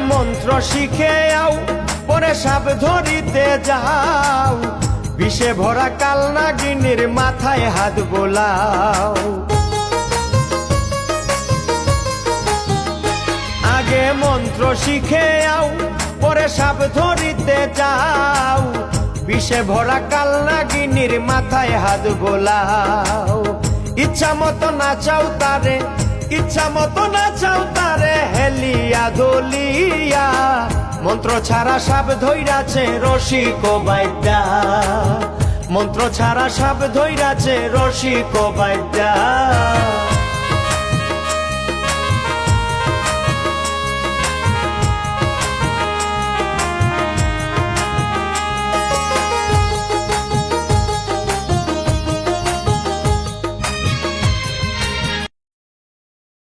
মন্ত্র শিখে আও, পরে সাপ ধরিতে যাও। বিষে ভরা কাল নাগিনীর মাথায় হাত বোলাও। আগে মন্ত্র শিখে আও, পরে সাপ ধরিতে যাও। বিষে ভরা কাল নাগিনীর মাথায় হাত বোলাও। ইচ্ছা মতো নাচাও তারে, ইচ্ছা মতো নাচাও তারে। দলিয়া মন্ত্র ছাড়া সাপ ধইরাছে রসিক বাইদ্যা মন্ত্র ছাড়া সাপ ধইরাছে রসিক বাইদা